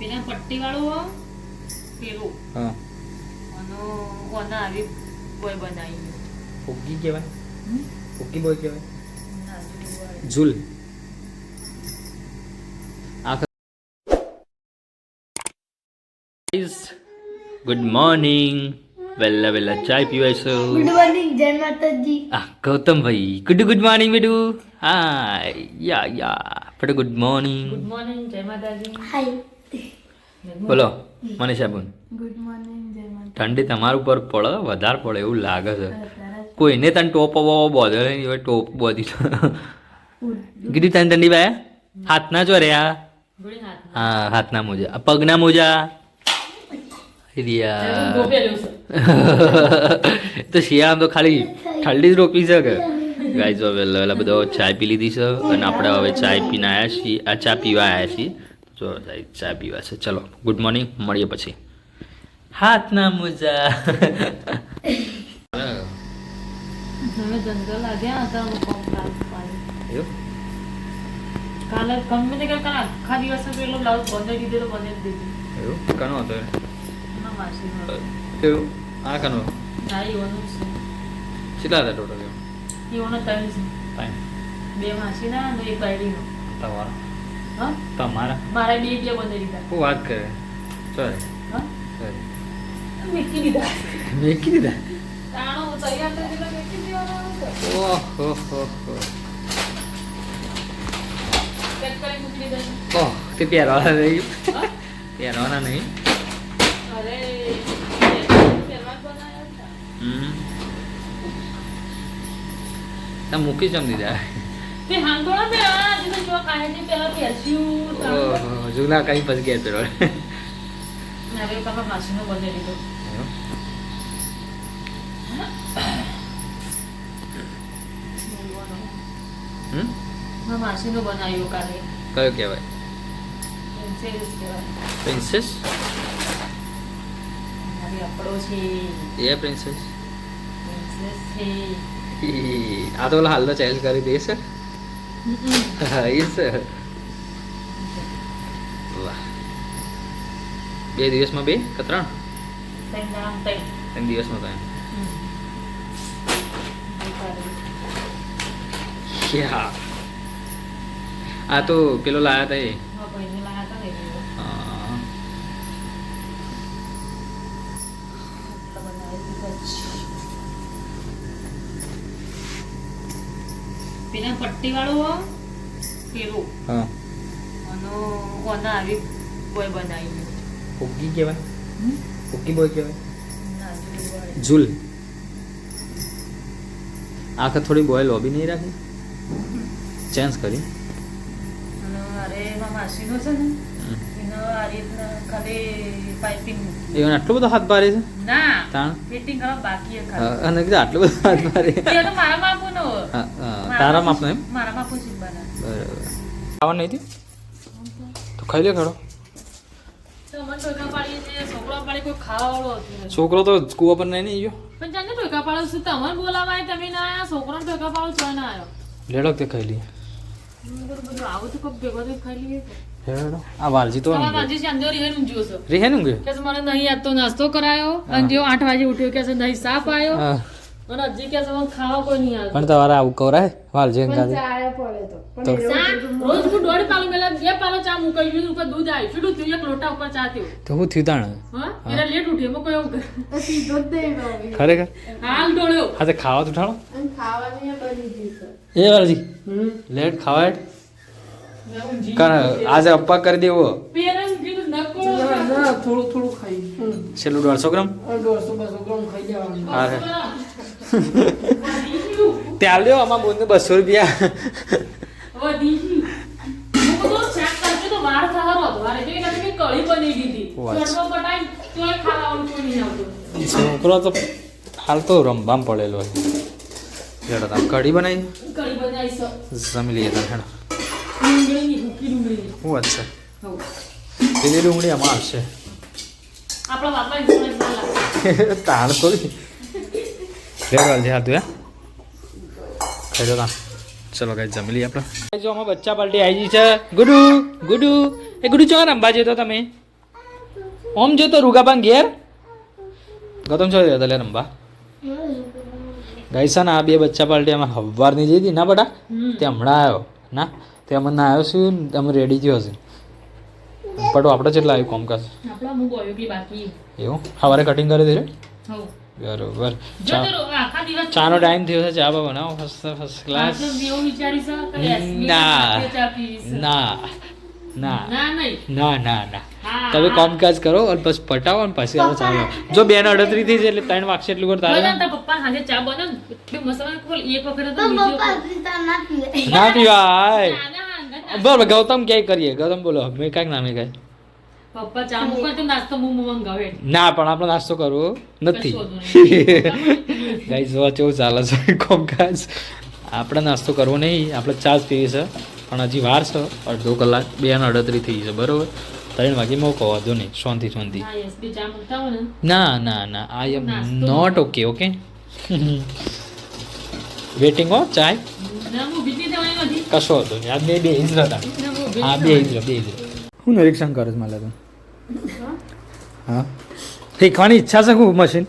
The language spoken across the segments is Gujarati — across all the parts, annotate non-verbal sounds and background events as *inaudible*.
પેલા પટ્ટી વાળો પેલું. હા. અને ઓના આવી બોય બનાવી ફુગ્ગી કહેવાય? ફુગ્ગી બોય કહેવાય. ઝૂલ ગુડ મોર્નિંગ વેલા વેલા ચાય પીવાય છો? ગુડ મોર્નિંગ જય માતાજી. આ ગૌતમભાઈ ગુડ ગુડ મોર્નિંગ બેટુ. હા યા યા ફટો ગુડ મોર્નિંગ ગુડ મોર્નિંગ જય માતાજી. હાય બોલો મનીષા બોન ગુડ મોર્નિંગ જય ઠંડી તમારું ઉપર પડે વધારે પડે એવું લાગે છે. કોઈને તને ટોપ અવો બોધે નહીં હવે ટોપ બોધી કીધું તને ઠંડી ભાઈ? હાથના જો રે આ. ગોળી હાથ હા હાથના મોજા. આ પગના મોજા. રિયા. તો શિયામ તો ખાલી ઠંડી જ રોકવી છે કે ગાય જો વેલા બધો બધા ચાય પી લીધી છે. અને આપણે હવે ચાય પીને આવ્યા છીએ. આ ચા પીવા આવ્યા છીએ. જો ચા પીવા છે. ચલો ગુડ મોર્નિંગ મળીએ પછી. હાથના મોજા. કાલ ગમે તે આખા દિવસ પેલો બ્લાઉઝ બંધ દીધેલો બંધ દીધી. એવું? કનો હતો એવું આ કનો? ના ઈવાનું છે. કેટલા હતા ટોટલ ત્રણ છે. બે માસીના અને એક બાયડીનો તમારા. હા? તમારા. મારા બે બે બંધ દીધા હું વાત કરે. ચાલ હા? ચાલ મૂકી દીધા. મેકી દીધા? તાણો તૈયાર થઈ ગયેલા મૂકી દેવાના ઓહો હો હો. ઓહ તે પહેરવાના નહીં. પહેરવાના નહીં. અરે. હમ. મૂકી જમ દીધા. જૂના કઈ પછી ગયા માસીનો બનાવ્યો કાલે. કયો કહેવાય? પ્રિન્સેસ કહેવાય. પ્રિન્સેસ એ પ્રિન્સેસ છે. આ તો ઓલા હાલનો ચેન્જ કરી દેશે હા એ છે વાહ બે દિવસમાં બે કે ત્રણ ત્રણ દાડા ત્રણ. ત્રણ દિવસમાં ત્રણ હમ. યા આ તો પેલો લાયા હતા એ મારા ભાઈને લાયા હતા ને એટલે હા. તો બનાવી દીધા છે. પેલા પટ્ટી વાળો પેલું. હા. અને ઓના આવી બોય બનાવી ફુગ્ગી કહેવાય? ફુગ્ગી બોય કહેવાય. ઝૂલ આખા થોડી બોય લોબી નહીં રાખી? ચેન્જ કરી. અરે એમાં માસીનો છે ને આટલો બધો હાથ ભારે છે? ના તાણ? ફિટિંગ કરવા બાકી છે અને કીધું આટલો બધો હાથ ભારે. એ તો મારા માપુનો હા, હા, તારા માપનો એમ? મારા માપુ સિમ્બાના બરાબર. ખાવાનું નહીં થયું? તો ખાઈ લે છે છોકરો. છોકરો તો કુવા પર નહીં ગયો? પણ જાને ટોકા પાડો છું તમને બોલાવાય? તમે ના આયા છોકરાને ઢોકા પાડો છો ના આવ્યો લેડો તે ખાઈ લઈએ બધું આવું તો ભેગો ખાઈ લઈએ. આ વાલજી તો ઊંઘે? કે મને નહીં આજ નાસ્તો કરાયો અને જેવો આઠ વાગે ઉઠ્યો કે નહીં સાપ આવ્યો હા અને હજી કે ખાવા કોઈ નહીં આવતું પણ તમારે આવું કરાય વાલજી પણ કાંદે ચાય પડે તો તો રોજ હું દોઢ પાલો મેલા બે પાલો ચા મુકાઈ ગયું ઉપર દૂધ આવ્યું શું થયું એક લોટા ઉપર ચા થયું તો હું થયું તાણ હા લેટ ઉઠી એમાં કોઈ એવું. સીધો જ ખરેખર હાલ ડોળ્યો હા તો ખાવા તો ઉઠાડો ખાવાની એ બની જશે એ વાલજી લેટ ખાવા આજે અપ્પા કરી દેવો. પેરણ કીધું નકો ના થોડું થોડું ખાઈ. છેલ્લું દોઢસો ગ્રામ? દોઢસો બસો ગ્રામ ખાઈ જવાનું હા રે *laughs* ત્યાં લ્યો આમાં બોલને બસો રૂપિયા. છોકરો તો હાલ તો રમવામ પડેલો તમે કઢી બનાવી કઢી બનાવી છે. જમી લઈએ હેડો. ડુંગળીની, સૂકી ડુંગળીની. શું વાત છે? હઉ. ડુંગળી આમાં આવશે. આપણા બાપા ઇન્સ્યોરન્સ ના થોડી *laughs* હાથ ખાઈ દો ચલો કઈ જમી લઈએ આપણે. જો આમાં બચ્ચા પાર્ટી આવી ગઈ છે. ગુડુ ગુડુ. એ ગુડુ ચો રંબા જતો તમે? ઓમ જોતો રૂગાબાન ઘેર? ગૌતમ છો ગયા લે રંબા ગાઈસન આ બે બચ્ચા પાર્ટી અમારે હવારની જઈ હતી ના બટા? તે હમણાં આવ્યો ના? તે અમે ના આવ્યો છું ને અમે રેડી થયો હશે પટો આપણે જેટલા આવ્યું કોમકાજ એવું? સવારે કટિંગ કરી દેજો બરોબર. ચાનો ટાઈમ થયો છે ચા બા બનાવો ફર્સ્ટ ફર્સ્ટ ક્લાસ ના. ના. ના. ના ના ના ના. તમે. કામકાજ કરો અને પછી પટાવો અને પછી આવો ચાલો. જો બેન અડતરી થઈ છે એટલે ત્રણ વાગશે એટલું કરતા તારા પપ્પા હાથે ચા બને એટલી એક વખત ના પીવાય. બરાબર ગૌતમ ક્યાંય કરીએ? ગૌતમ બોલો મેં કાંઈક નામે કાંઈ પપ્પા ચા મૂકો તો નાસ્તો મું મું મંગાવે ના પણ આપણે નાસ્તો કરવો નથી. ગાઈઝ જો કેવું ચાલે છે કોમકાજ આપણે નાસ્તો કરવો નહીં આપણે ચા જ પીવી છે પણ હજી વાર છે અડધો કલાક બે અને અડતરી થઈ છે બરોબર? ત્રણ વાગે મોકો વાંધો નહીં શાંતિ શાંતિ. હા, ને. ના ના I am. Not okay okay waiting હો ચાય? કશો હતો આ બે બે ઇઝ હતા. હું બે થવાની. બે ઇઝ હું નિરીક્ષણ કરે છે મારે તો હા. શીખવાની ઈચ્છા છે હું મશીન.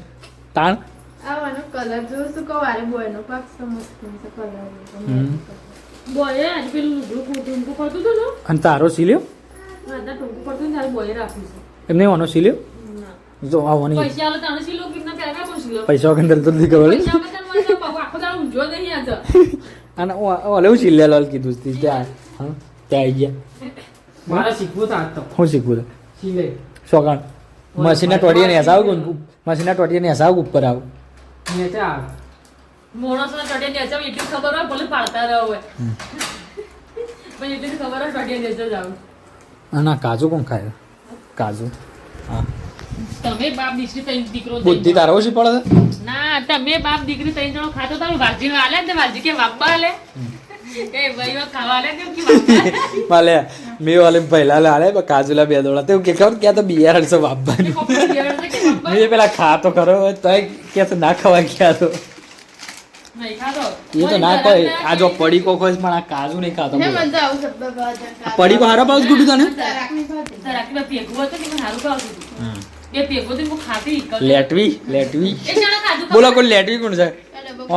તાણ? અને તારો સીલ્યો? એમને વાનો સીલ્યો? જો આવવાની. પૈસા વગર તરત ખબર. તો. અને ઓલે હું સીલ્યા લાલ કીધું છે ત્યાં. હા? ત્યાં આવી ગયા. મારે શીખવું તો હું શીખવું સિલે શોકાણ. મશીનના ટોટીએ ને હસાવ મશીનના ટોટીએ ને હસાવ ઉપર આવ? નીચે મોણસ ને હોય એટલી ખબર હોય ભલે પાડતા રહો હોય. પણ એટલી ખબર હોય ટોટિયા ને હસાવ જાવ ના કાજુ કોણ ખાય? કાજુ. હા. તમે બાપ દીકરી ત્રણ દીકરો બુદ્ધિ. તારો ઓછી પડે ના તમે બાપ દીકરી ત્રણ જણો ખાતો તમે વાલજી આલે ને વાજી કે બાપા આલે કે ભાઈઓ ખાવા આલે કે બાપા આલે. માલે મેં વાલે પહેલા લાલે બા કાજુલા બે દોડા. તે કે ખબર ક્યાં તો બિયારણ હડસો બાપા કે કે મેં પેલા ખા તો ખરો તો કે તો ના ખવા ગયા તો. એ તો ના કહે આ જો પડી કોકો છે પણ આ કાજુ નહીં ખાતો હે બોલો. મને તો આવું શબ્દ કહો છે આ પડી કો પાઉસ ગુડું તને? ખાતી હતું? કે લેટવી લેટવી. બોલો કોઈ લેટવી કોણ છે?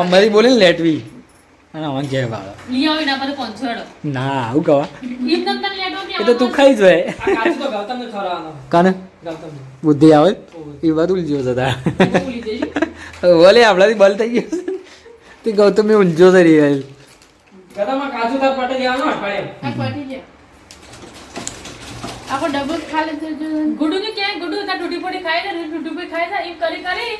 અમારી બોલે ને લેટવી. અને અમને કે હેડો. ના આવું કવા એ તો તું ખાઈ જાય કાને? બુદ્ધિ આવે? એ વાત ઉલજ્યો છે તાર ભૂલી આપણાથી બલ થઈ ગયો તે ગૌતમ ઉલજ્યો છે. ગૌતમમાં કાજુ તાર પટે જવાનો અઠવાડિયે આ પટી જાય આખો ડબલ ખાલી થઈ ગયો ગુડુને ક્યાંય ગુડુ તા તૂટી પડી ખાય ને તૂટી પડી ખાય એમ કરી કરી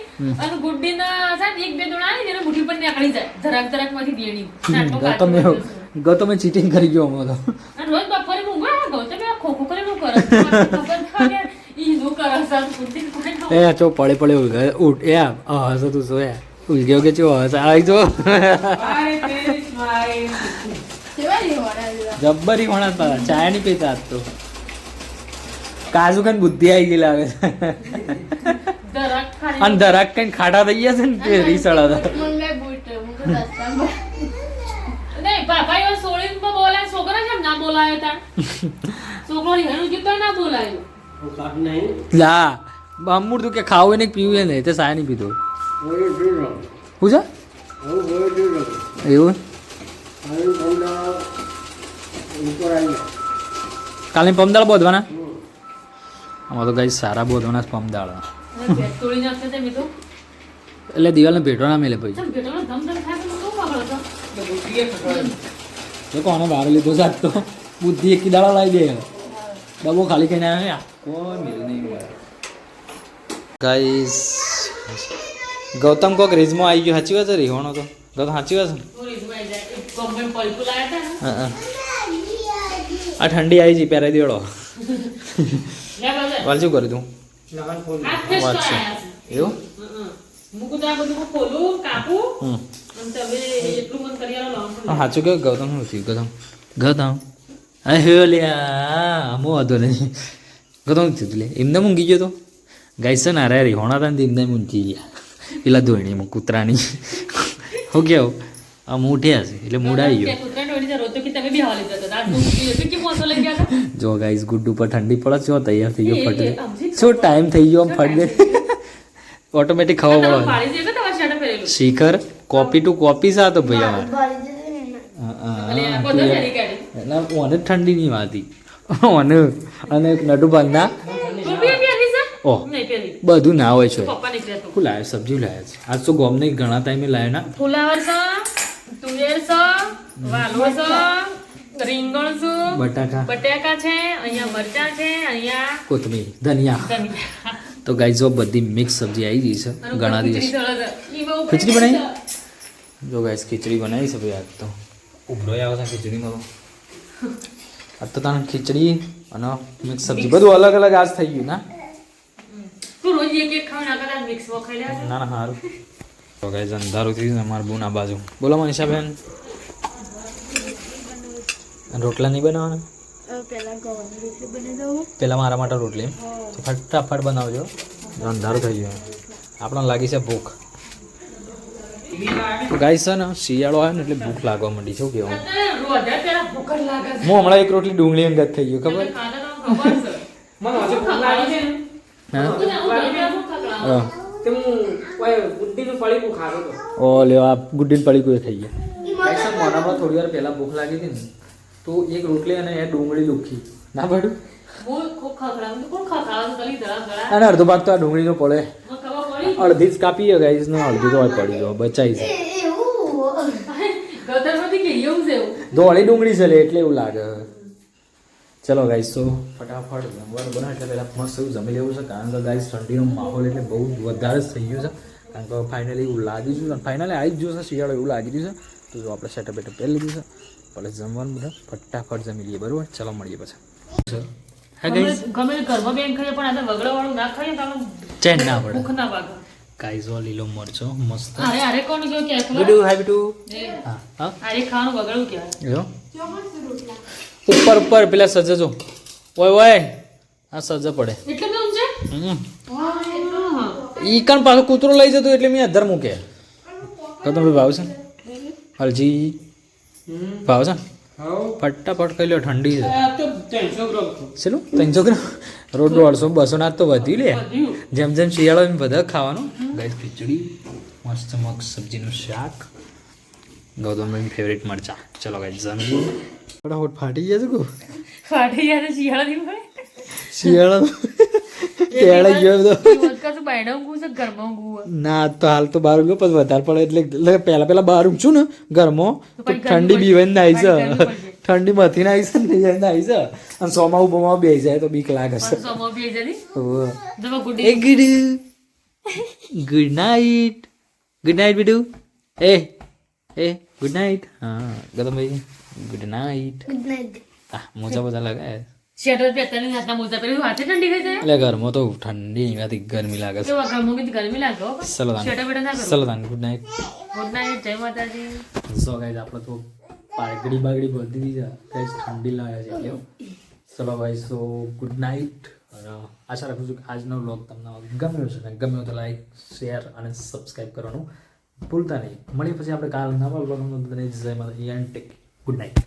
અને ગુડ્ડીના ના ને એક બે દોણા ને ગુડી પર નીકળી જાય. ધરાક ધરાકમાંથી દેણી નાખે છે. ગૌતમે ચીટિંગ કરી ગયો અમે તો. અને રોજ બપોરે હું ઊંઘવા ગો ગૌતમ આ ખોખો કરે ખબર ના ઈ શું કરે કોઈ ના એ ચો પડે પડે ઉઠ એ આ હસ તું એ? ઉલગ્યો કે ચો હસ? આવી જો. અરે તેરી સ્માઈલ જબ્બરી હોણા તા ચાય નહીં પીતા તો. કાજુ કઈ બુદ્ધિ આવી ગઈ લાગે છે. અને ધરાક કઈ ખાટા થઈ ગયા છે ને તે રીસળા હતા. હું અમૂર તું કે ખાવું નહીં પીવું એ નહીં તે સાય નહીં પીધું. છે? એવું કાલે પમદાળ બોધવાના? આમાં તો ગાઈ સારા બોધવાના નાખશે તે એટલે દિવાલને ભેટો ના મેલે ભાઈ. એ ભેટોનો ધમ ધમ થાય તો શું પકડો છો? તો બુદ્ધિએ ખવડાવી તો કોને બહાર લીધો સાત તો. બુદ્ધિ એકી દાડા લાવી દે. ડબો ખાલી કહીને આવ્યા કોઈ મેલ નહીં ગાઈસ ગૌતમ કોક રિઝમો આવી ગયો. સાચી વાત છે રીહોણો તો? ગૌતમ સાચી વાત છે. આ ઠંડી આવી જઈ પહેરાઈ દેડો વાલ શું કર્યું તું વાત છે. એવું? તો આ કરી સાચું કે ગૌતમ શું થયું ગૌતમ. ગૌતમ. હા હે લ્યા મો વાંધો નહીં ગૌતમ થયું થયું લે. એમને મૂંઘી ગયો તો? છે ને અરે રીહોણા ને તે એમને મૂંઘી ગયા પેલા ધોણીમાં કૂતરાની. હું કેવું આમ ઉઠ્યા છે એટલે મૂડ આવી ગયો. જો ગાઈસ ગુડ્ડુ પર ઠંડી પડે છે તૈયાર થઈ ગયો ફટ શું ટાઈમ થઈ ગયો આમ ફટ દે. ઓટોમેટિક તમે પડે શિખર કોપી ટુ કોપી સા તો ભાઈ અમારે ઓને ઠંડી નહીં વાતી ઓને અને નટુ ભાગના. ઓહ. બધું ના હોય છે. પપ્પા નીકળ્યા તું. શું લાવે સબ્જી લાવે છે. આજ તો ગોમ નહીં ઘણા ટાઈમે લાવે ના. ફુલાવર છે તુવેર છે વાલો છે રીંગણ છે બટાકા. બટાકા છે અહીંયા મરચા છે અહીંયા કોથમીર ધનિયા. તો ગાઈઝ જો બધી મિક્સ સબ્જી આવી ગઈ છે ઘણા દિવસ. ખીચડી બનાવી? જો ગાઈઝ ખીચડી બનાવી છે ભાઈ આજ તો. ઉભરો આવે છે ખીચડીમાં. તો આજ તો તાને ખીચડી અને મિક્સ સબ્જી. બધું અલગ અલગ આજ થઈ ગયું ના? તું રોજ એક એક ખાવ ના કદાચ મિક્સમાં ખાઈ લે ના ના સારું તો ગાઈઝ અંધારું થઈ ગયું અમારે બુના બાજુ. બોલો મનીષાબેન. રોટલા નહીં બનાવવાના? પેલા મારા માટે રોટલી. તો ફટાફટ બનાવજો. અંધારું થઈ ગયું. આપણને લાગી છે ભૂખ. ગાય ગાઈસ છે ને શિયાળો આવે ને એટલે ભૂખ લાગવા માંડી છે છે હું હમણાં એક રોટલી ડુંગળી અંગત થઈ ગયું ખબર? ઓ લ્યો આ ગુડ્ડીન પડીકું કોઈ થઈ ગયા. થોડી વાર પહેલા ભૂખ લાગી હતી ને. તો એક રોટલી અને એ ડુંગળી લુખી ના પડ્યું. અને અડધો ભાગ તો આ ડુંગળીનો પડે. અડધી જ કાપી ગાઈઝ નો અડધી તો આ પડી ગયો બચાઈ છે દોડી ડુંગળી છે એટલે એવું લાગે. ચલો ગાઈસ તો ફટાફટ જમવાનું બને એટલે પહેલાં મસ્ત એવું જમી લેવું છે કારણ કે ગાઈસ ઠંડીનો માહોલ એટલે બહુ વધારે જ થઈ ગયું છે. કારણ કે ફાઇનલી એવું લાગી ગયું છે. ફાઇનલી આવી જ ગયું છે શિયાળો એવું લાગી ગયું છે. તો જો આપણે સેટઅપ બેટઅપ પહેરી લીધું છે. એટલે જમવાનું બધા ફટાફટ જમી લઈએ બરોબર? ચાલો મળીએ પછી. હા ગાઈસ ગમે તે બેન ખાઈએ પણ આ વગડાવાળું ના ખાઈએ તો ચેન ના પડે. ભૂખ ના વાગે ગાઈસ લીલો મરચો મસ્ત. અરે અરે કોણ જો કે? હાય હા હા. અરે ખાવાનું વગડવું કહેવાય જો. ઉપર ઉપર પેલા સજજો ઓય ઓય. આ સજ પડે. એટલે હમ. ઈ કણ પાછો કૂતરો લઈ જતો એટલે મેં અધર મૂકે. તો તમે ભાવ છે? હલજી. ભાવ છે? ફટાફટ કહી લો ઠંડી છે. ચલો? ત્રણસો ગ્રામ? રોજ દોઢસો બસો ના તો વધી લે. જેમ જેમ શિયાળો એમ બધા ખાવાનું. ગાય ખીચડી મસ્ત મગ સબ્જીનું શાક ગૌતમભાઈ ફેવરેટ મરચા. ચલો ગાય જમી ફટાફટ ફાટી ગયા છે કો? ફાટી ગયા શિયાળા શિયાળો તેડાઈ ગયો બધો તો છે ના તો હાલ તો બહાર ગયો પછી વધારે પડે. એટલે પહેલા પહેલા બહાર ઊંઘશું ને ઘરમાં તો ઠંડી ગરમી ને નાઈ છે. ઠંડી મથી નાઈ છે ને નાઈ છે. અને સોમા ઉભોમાં બેસી જાય તો બીક લાગે છે. બી એ good good night good night બીડુ એ એ ગુડ નાઇટ હા Gautambhai good night good night હા મોજા બધા લગાય. શેટર પહેરતા નહીં હાથના મોજા પહેરી હાથે ઠંડી થઈ જાય? એટલે ઘરમાં તો ઠંડી અહીંયાથી ગરમી લાગે છે. કેવા ઘરમાં બી ગરમી લાગે ચલો શેટર બેટર ના કરો. ચલો તાન ગુડ નાઇટ ગુડ નાઇટ જય માતાજી. સો ગાઈઝ આપણે તો પાઘડી બાગડી બધી દીધા ગાઈઝ ઠંડી લાગે છે એટલે. ચલો ભાઈ સો ગુડ નાઇટ આશા રાખું છું કે આજનો વ્લોગ તમને ગમ્યો છે અને ગમ્યો તો લાઈક શેર અને સબસ્ક્રાઈબ કરવાનું ભૂલતા નહીં. મળીએ પછી આપણે કાલ નવા વ્લોગમાં બધાને જય માતા એન્ડ ટેક ગુડ નાઇટ